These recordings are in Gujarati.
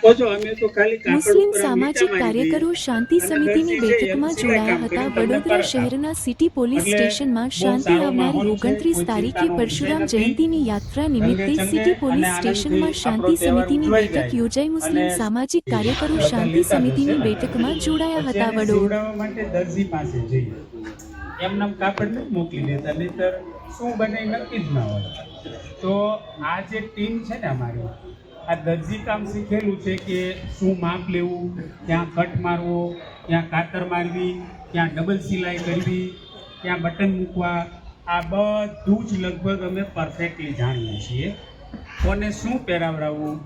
મુસ્લિમ સામાજિક કાર્યકરો શાંતિ સમિતિની બેઠકમાં જોડાયા હતા. વડોદરા શહેરના સિટી પોલીસ સ્ટેશનમાં શાંતિ આવનારી ઓગણત્રીસ તારીખે પરશુરામ જયંતીની યાત્રા નિમિત્તે સિટી પોલીસ સ્ટેશનમાં શાંતિ સમિતિની બેઠક યોજાઈ. મુસ્લિમ સામાજિક કાર્યકરો શાંતિ સમિતિની બેઠકમાં જોડાયા હતા વડોદરા. એમનામ કાપડ મોકલી દેતા નહીતર શું બને નક્કી જ ન હોય. તો આ જે ટીમ છે ને અમારી આ દરજી કામ શીખેલું છે કે શું માપ લેવું, ક્યાં કટ મારવો, ક્યાં કાતર મારવી, ક્યાં ડબલ સિલાઈ કરવી, ક્યાં બટન મૂકવા, આ બધું જ લગભગ અમે પરફેક્ટલી જાણીએ છીએ. કોને શું પહેરાવડાવવું,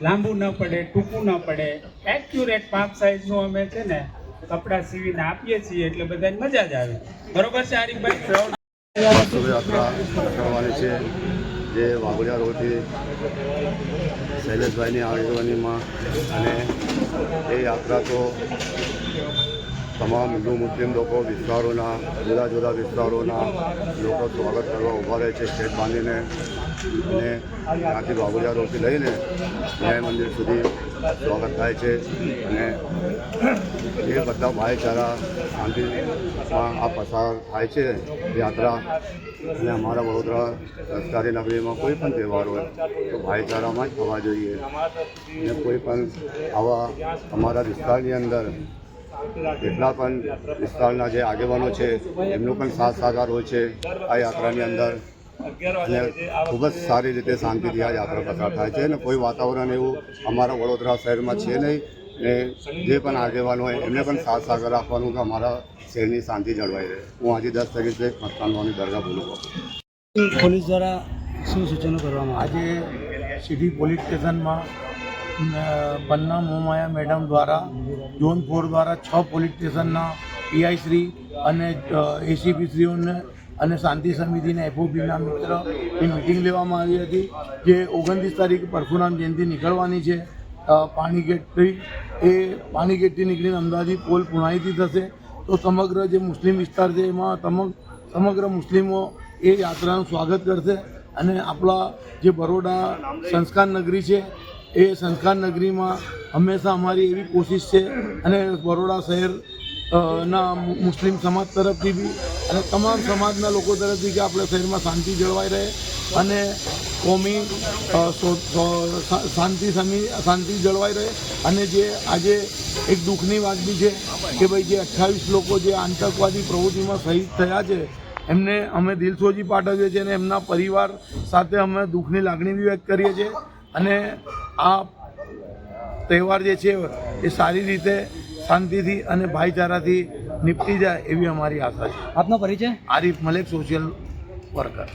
લાંબુ ન પડે, ટૂંકું ન પડે એક્યુરેટ પાપ સાઇઝનું અમે છે ને કપડાં સીવીને આપીએ છીએ એટલે બધાને મજા જ આવે. બરોબર છે, આરીફભાઈ? કરવાની છે. જે વાઘોડિયા રોડથી શૈલેષભાઈની આગેવાનીમાં અને એ યાત્રા તો તમામ હિન્દુ, મુસ્લિમ લોકો વિસ્તારોના, જુદા જુદા વિસ્તારોના લોકો સ્વાગત કરવા ઊભા રહે છે સ્ટેજ બાંધીને અને ત્યાંથી વાઘોડિયા રોડથી લઈને ન્યાય મંદિર સુધી સ્વાગત થાય છે. અને એ બધા ભાઈચારા શાંતિમાં આ પસાર થાય છે, યાત્રા. અને અમારા વડોદરા સરકારી નગરીમાં કોઈ પણ તહેવાર હોય તો ભાઈચારામાં જ થવા જોઈએ. અને કોઈ પણ આવા અમારા વિસ્તારની અંદર જેટલા પણ વિસ્તારના જે આગેવાનો છે એમનો પણ સાથ સહકાર હોય છે આ યાત્રાની અંદર. અને ખૂબ જ સારી રીતે શાંતિથી આ યાત્રા પસાર થાય છે. અને કોઈ વાતાવરણ એવું અમારા વડોદરા શહેરમાં છે નહીં. ને જે પણ આગેવાનો હોય એમને પણ સાથ સાગર આપવાનું કે અમારા શહેરની શાંતિ જળવાઈ રહે. હું આજે દસ તારીખે મસ્તાનવાની દરગાહ બોલું પોલીસ દ્વારા શું સૂચનો કરવામાં આજે સિટી પોલીસ સ્ટેશનમાં પન્ના મોમાયા મેડમ દ્વારા, ઝોન ફોર દ્વારા છ પોલીસ સ્ટેશનના પીઆઈ શ્રી અને એસીપી શ્રીઓને અને શાંતિ સમિતિના એફઓપીના મિત્ર એ મિટિંગ લેવામાં આવી હતી, જે ઓગણત્રીસ તારીખ પરશુરામ જયંતિ નીકળવાની છે. પાણીગેટથી, એ પાણીગેટથી નીકળીને અમદાવાદી પોલ પુણાઈથી થશે. તો સમગ્ર જે મુસ્લિમ વિસ્તાર છે, એમાં સમગ્ર મુસ્લિમો એ યાત્રાનું સ્વાગત કરશે. અને આપણા જે બરોડા સંસ્કાર નગરી છે એ સંસ્કાર નગરીમાં હંમેશા અમારી એવી કોશિશ છે અને બરોડા શહેર ના મુસ્લિમ સમાજ તરફથી બી અને તમામ સમાજના લોકો તરફથી કે આપણા શહેરમાં શાંતિ જળવાઈ રહે અને કોમી શાંતિ સમી, શાંતિ જળવાઈ રહે અને જે આજે એક દુઃખની વાત બી છે કે ભાઈ જે અઠ્ઠાવીસ લોકો જે આતંકવાદી પ્રવૃત્તિમાં શહીદ થયા છે, એમને અમે દિલસોજી પાઠવીએ છીએ અને એમના પરિવાર સાથે અમે દુઃખની લાગણી બી વ્યક્ત કરીએ છીએ. અને આ તહેવાર જે છે એ સારી રીતે શાંતિથી અને ભાઈચારાથી નિપટી જાય એવી અમારી આશા છે. આપનો પરિચય? Arif Malek social worker